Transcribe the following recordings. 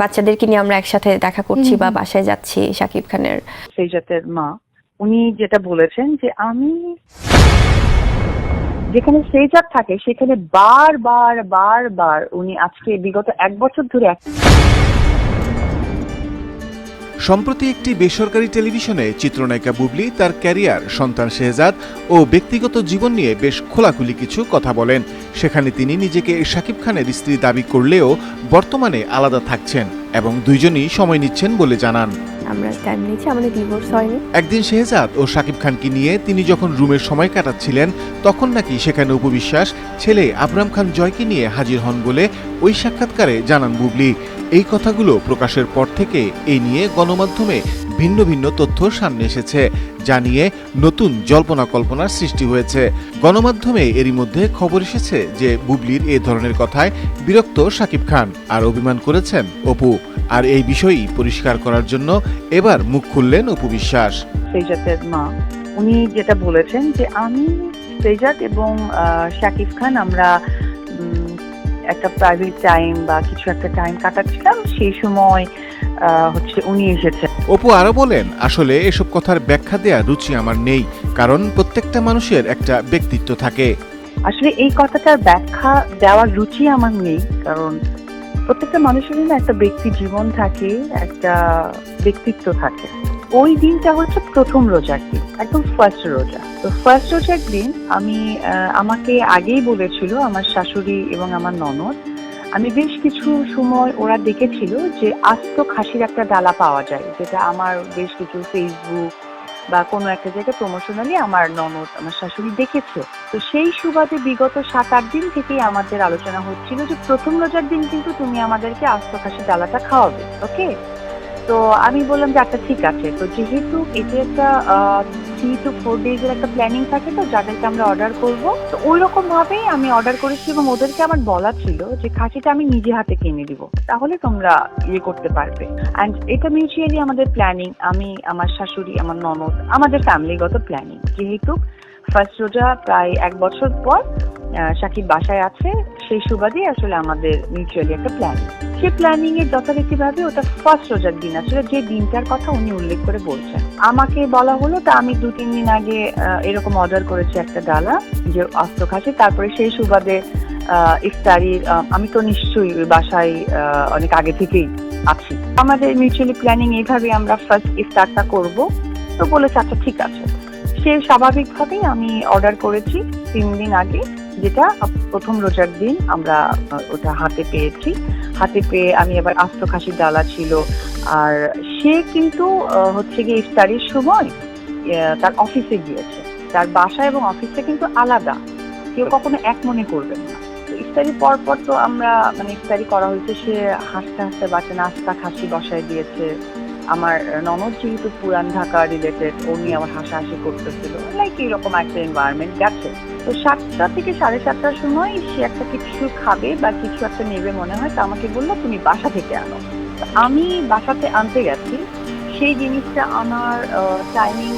বাচ্চাদেরকে নিয়ে আমরা একসাথে দেখা করছি বা বাসায় যাচ্ছি সাকিব খানের। সেই জাতের মা উনি যেটা বলেছেন যে আমি যেখানে সেইজাত থাকে সেখানে বার বার বার বার উনি আজকে বিগত এক বছর ধরে সম্প্রতি একটি বেসরকারি টেলিভিশনে চিত্রনায়িকা বুবলি তার ক্যারিয়ার সন্তান শেহজাদ ও ব্যক্তিগত জীবন নিয়ে বেশ খোলাখুলি কিছু কথা বলেন। সেখানে তিনি নিজেকে শাকিব খানের স্ত্রী দাবি করলেও বর্তমানে আলাদা থাকছেন এবং দুইজনই সময় নিচ্ছেন বলে জানান। আমরা টাইম নিয়েছি আমাদের ডিভোর্স হয়নি। একদিন শেহজাদ ও শাকিব খানকে নিয়ে তিনি যখন রুমের সময় কাটাচ্ছিলেন তখন নাকি সেখানে উপবিশ্বাস ছেলে আবরাম খান জয়কে নিয়ে হাজির হন বলে ওই সাক্ষাৎকারে জানান বুবলি। এই কথাগুলো প্রকাশের পর থেকে এই নিয়ে গণমাধ্যমে ভিন্ন ভিন্ন তথ্য সামনে এসেছে, যা নিয়ে নতুন জল্পনা কল্পনার সৃষ্টি হয়েছে। গণমাধ্যমে এরই মধ্যে খবর এসেছে যে বুবলির এ ধরনের কথায় বিরক্ত শাকিব খান আর অভিমান করেছেন অপু। আর এই বিষয়ই পরিষ্কার করার জন্য এবার মুখ খুললেন অপু বিশ্বাস। উনি যেটা বলেছেন যে আমি সেইজাত এবং শাকিব খান আমরা একটা প্রাইভেট টাইম বা কিছু একটা টাইম কাটাচ্ছিলাম সেই সময় হচ্ছে উনি এসেছেন। অপু আরও বলেন আসলে এসব কথার ব্যাখ্যা দেয়া রুচি আমার নেই কারণ প্রত্যেকটা মানুষের একটা ব্যক্তিত্ব থাকে। আসলে এই কথাটার ব্যাখ্যা দেওয়ার রুচি আমার নেই কারণ প্রত্যেকটা মানুষেরই না একটা ব্যক্তি জীবন থাকে একটা ব্যক্তিত্ব থাকে। ওই দিনটা হচ্ছে প্রথম রোজার দিন, একদম ফার্স্ট রোজা। তো ফার্স্ট রোজার দিন আমি আমাকে আগেই বলেছিল আমার শাশুড়ি এবং আমার ননদ, আমি বেশ কিছু সময় ওরা দেখেছিল যে আস্ত খাসির একটা ডালা পাওয়া যায়, যেটা আমার বেশ কিছু ফেসবুক বা কোনো একটা জায়গায় প্রমোশনালি আমার ননদ, আমার শাশুড়ি দেখেছে। তো সেই সুবাদে বিগত সাত, আট দিন থেকেই আমাদের আলোচনা হচ্ছিল যে প্রথম রোজার দিন কিন্তু তুমি আমাদেরকে আস্ত খাসি ডালাটা খাওয়াবে ওকে তো আমি বললাম যে আচ্ছা ঠিক আছে। তো যেহেতু এটা একটা থ্রি টু ফোর ডেজ এর একটা প্ল্যানিং থাকে তো, যাদেরকে আমরা অর্ডার করব। তো ওই রকম ভাবেই আমি অর্ডার করেছি এবং ওদেরকে আমার বলা ছিল যে, খাসিটা আমি নিজে হাতে কিনে দিব, তাহলে তোমরা ইয়ে করতে পারবে। অ্যান্ড এটা মিউচুয়ালি আমাদের প্ল্যানিং আমি, আমার শাশুড়ি, আমার ননদ, আমাদের ফ্যামিলিগত প্ল্যানিং যেহেতু ফার্স্ট রোজা প্রায় এক বছর পর সাকিব বাসায় আছে, সেই সুবাদে আসলে আমাদের মিউচুয়ালি একটা প্ল্যানিং সেই প্ল্যানিং এর যথারীতিভাবে ওটা ফার্স্ট রোজার দিন। আসলে যে দিনটার কথা উনি উল্লেখ করে বলছেন। আমাকে বলা হলো তা আমি দু, তিন দিন আগে এরকম অর্ডার করেছি একটা ডালা, যে অস্ত্র খাসি। তারপরে সেই সুবাদে ইফতারির আমি তো নিশ্চয়ই বাসায় অনেক আগে থেকেই আছি। আমাদের মিউচুয়ালি প্ল্যানিং এইভাবে আমরা ফার্স্ট ইফতারটা করব। তো বলেছে আচ্ছা ঠিক আছে। সে স্বাভাবিকভাবেই আমি অর্ডার করেছি তিন দিন আগে, যেটা প্রথম রোজার দিন আমরা ওটা হাতে পেয়েছি। হাতে পেয়ে আমি আবার আস্ত খাসির ডালা ছিল। আর সে কিন্তু হচ্ছে গিয়ে ইফতারির সময় তার অফিসে গিয়েছে। তার বাসা এবং অফিসটা কিন্তু আলাদা। কেউ কখনো এক মনে করবেন না। ইফতারি পর পর তো আমরা মানে ইফতারি করা হয়েছে, সে হাসতে হাসতে বাচ্চা নাস্তা, খাসি বসায় দিয়েছে। আমার ননদ যেহেতু পুরান ঢাকা রিলেটেড উনি আমার হাসাহাসি করতেছিল। লাইক এইরকম একটা এনভায়রনমেন্ট গেছে। তো সাতটা থেকে সাড়ে সাতটার সময় সে একটা কিছু খাবে বা কিছু একটা নেবে মনে হয়, তা আমাকে বলল, তুমি বাসা থেকে আনো। আমি বাসাতে আনতে গেছি। সেই জিনিসটা আমার timing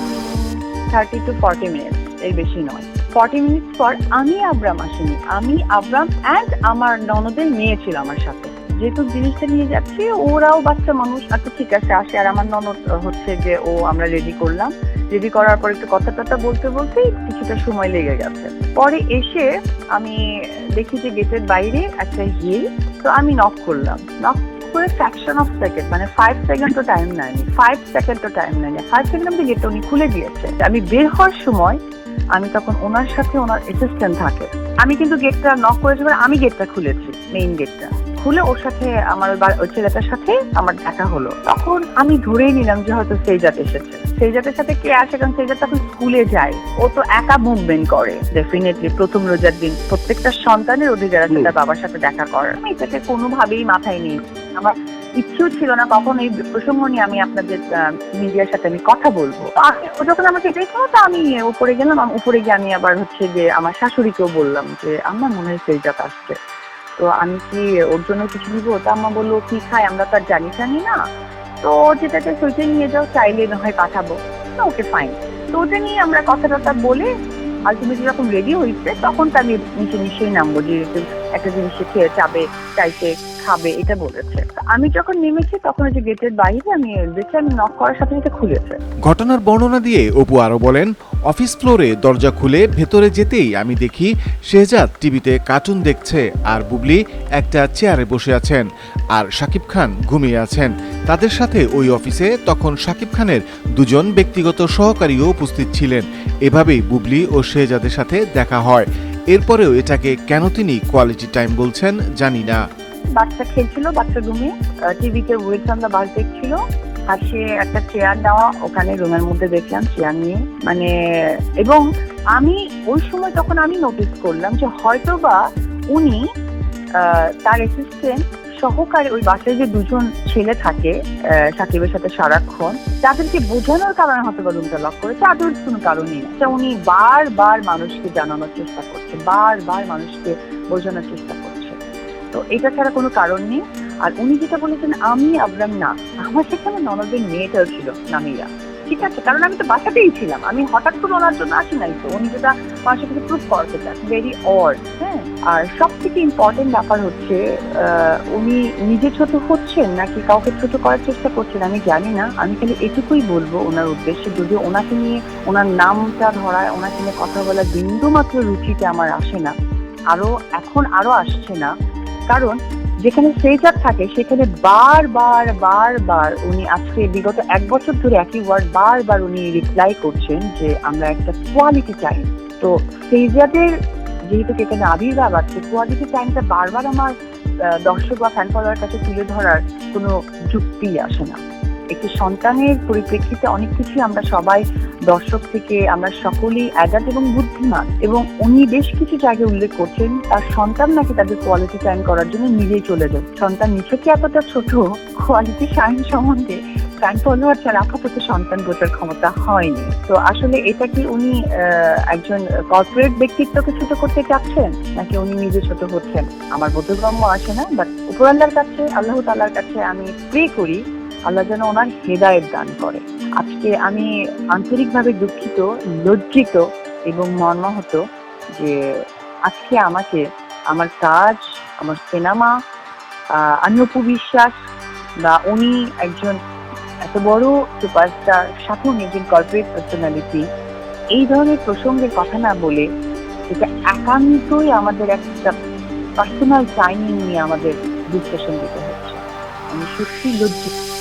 thirty two forty minutes এর বেশি নয়। ফর্টি মিনিটস পর আমি আব্রাম আসিনি। আমি আব্রাম অ্যান্ড আমার ননদের মেয়ে ছিল আমার সাথে। যেহেতু জিনিসটা নিয়ে যাচ্ছি, ওরাও বাচ্চা মানুষ। আচ্ছা ঠিক আছে, আসে। আর আমার ননদ হচ্ছে যে, ও আমরা রেডি করলাম। রেডি করার পর একটু কথা টথা বলতে বলতে কিছুটা সময় লেগে গেছে। পরে এসে আমি দেখি যে গেটের বাইরে একটা হিল তো আমি নক করলাম। নক করে ফ্র্যাকশন অফ সেকেন্ড মানে ফাইভ সেকেন্ড তো টাইম নেয়নি। ফাইভ সেকেন্ড তো টাইম নেয়নি। ফাইভ সেকেন্ড অব্দি গেটটা উনি খুলে দিয়েছে। আমি বের হওয়ার সময় আমি তখন ওনার সাথে ওনার অ্যাসিস্ট্যান্ট থাকে। আমি কিন্তু গেটটা নক করেছি আমি গেটটা খুলেছি মেইন গেটটা খুলে ওর সাথে আমার ওই ছেলেটার সাথে আমার দেখা হলো। তখন আমি ধরেই নিলাম যে হয়তো সেইজাত এসেছে। সেইজাতের সাথে কে আসে? কারণ সেইজাত তখন স্কুলে যায়। ও তো একা মুভমেন্ট করে। ডেফিনেটলি প্রথম রোজার দিন প্রত্যেকটা সন্তানের অধিকার আছে তার বাবার সাথে দেখা করার। আমি এটাকে কোনোভাবেই মাথায় নিই আমার ইচ্ছেও ছিল না কখন এই প্রসঙ্গ নিয়ে আমি আপনাদের মিডিয়ার সাথে আমি কথা বলব। ও যখন আমাকে দেখল তো আমি উপরে গেলাম। উপরে গিয়ে আমি আবার হচ্ছে যে আমার শাশুড়িকেও বললাম যে আমার মনে হয় সেইজাত আসছে। তো আমি কি ওর জন্য কিছু দিব তা আম্মা বলল, কি খায়? আমরা তো আর জানি জানি না। তো ও যেটাকে সেইটাই নিয়ে যাও, চাইলে না হয় পাঠাবো। তো ওকে ফাইন তো ওটা নিয়ে আমরা কথা টথা বলে আলটিমেটলি যখন রেডি হয়েছে তখন তো আমি নিচে নিশ্চয়ই নামবো যে একটা জিনিস খেয়ে চাবে চাইতে খাবে, এটা বলেছে। আমি যখন নেমেছি, তখন ওই যে গেটের বাইরে আমি দেখছি আমি নক করার সাথে সাথে খুলেছে। ঘটনার বর্ণনা দিয়ে অপু আরও বলেন অফিস ফ্লোরে দরজা খুলে ভেতরে যেতেই আমি দেখি শেহজাদ টিভিতে কার্টুন দেখছে আর বুবলি একটা চেয়ারে বসে আছেন আর শাকিব খান ঘুমিয়ে আছেন। তাদের সাথে ওই অফিসে তখন শাকিব খানের দুজন ব্যক্তিগত সহকারীও উপস্থিত ছিলেন। এভাবেই বুবলি ও শেহজাদের সাথে দেখা হয়। এরপরেও এটাকে কেন তিনি কোয়ালিটি টাইম বলছেন জানি না। বাচ্চা খেলছিল, বাচ্চা রুমে টিভিতে ওয়েট বাস দেখছিল। সে একটা চেয়ার দেওয়া ওখানে রুমের মধ্যে দেখলাম চেয়ার নিয়ে। মানে এবং আমি, ওই সময় তখন আমি নোটিস করলাম যে হয়তো বা উনি তার অ্যাসিস্ট্যান্ট সহকারে ওই বাসায় যে দুজন ছেলে থাকে সাকিবের সাথে সারাক্ষণ, তাদেরকে বোঝানোর কারণে হয়তো বা রুমটা লক করেছে আদৌ কোনো কারণই না। উনি বারবার মানুষকে জানানোর চেষ্টা করছে, বারবার মানুষকে বোঝানোর চেষ্টা করছে। তো এটা ছাড়া কোনো কারণ নেই। আর উনি যেটা বলেছেন, আমি আবরাম না, আমার সেখানে ননদের মেয়েটাও ছিল নামিয়া ঠিক আছে, কারণ আমি তো বাসাতেই ছিলাম। আমি হঠাৎ করে ওনার জন্য আসি নাই তো, উনি যেটা মানুষের কাছে প্রুভ করতে চান ভেরি অড হ্যাঁ? আর সব থেকে ইম্পর্টেন্ট ব্যাপার হচ্ছে উনি নিজে ছোট হচ্ছেন নাকি কাউকে ছোট করার চেষ্টা করছেন আমি জানি না। আমি খালি এটুকুই বলব ওনার উদ্দেশ্যে, যদিও ওনাকে নিয়ে, ওনার নামটা ধরায়, ওনাকে নিয়ে কথা বলার বিন্দু মাত্র রুচিতে আমার আসে না। আরও, এখন আরও আসছে না। কারণ যেখানে সেইজার থাকে, সেখানে বারবার বারবার উনি আজকে বিগত এক বছর ধরে একই ওয়ার্ড বারবার উনি রিপ্লাই করছেন যে আমরা একটা কোয়ালিটি চাই তো সেইজাদের যেহেতু এখানে আবির্ভাব আছে কোয়ালিটি টাইমটা বারবার আমার দর্শক বা ফ্যান ফলোয়ার কাছে তুলে ধরার কোনো যুক্তি আসে না। একটি সন্তানের পরিপ্রেক্ষিতে অনেক কিছুই আমরা সবাই দর্শক থেকে আমরা সকলেই অ্যাডাল্ট এবং বুদ্ধিমান। এবং উনি বেশ কিছু জায়গায় উল্লেখ করছেন, তার সন্তান নাকি তাদের কোয়ালিটি টাইম করার জন্য নিজেই চলে যায়। সন্তান নিচে কি এতটা ছোট? কোয়ালিটি সাইন সম্বন্ধে ফ্যান ফলোয়ার ছাড়া আপাতত সন্তান বোঝার ক্ষমতা হয়নি। তো আসলে এটা কি উনি একজন কর্পোরেট ব্যক্তিত্বকে ছোট করতে চাচ্ছেন? নাকি উনি নিজে ছোট হচ্ছেন? আমার বোধগম্য আসে না বাট উপরাল্লার কাছে, আল্লাহ তাল্লার কাছে আমি প্রে করি আল্লাহ যেন ওনার হেদায়েত দান করে। আজকে আমি আন্তরিকভাবে দুঃখিত, লজ্জিত এবং মর্মাহত যে আজকে আমাকে আমার কাজ, আমার সিনেমা আমি বিশ্বাস বা উনি একজন এত বড় সুপারস্টার, সাথে উনি একজন কর্পোরেট পার্সোনালিটি এই ধরনের প্রসঙ্গের কথা না বলে এটা একান্তই আমাদের একটা পার্সোনাল টাইমিং নিয়ে আমাদের ডিসকাশন দিতে হচ্ছে। আমি সত্যি লজ্জিত।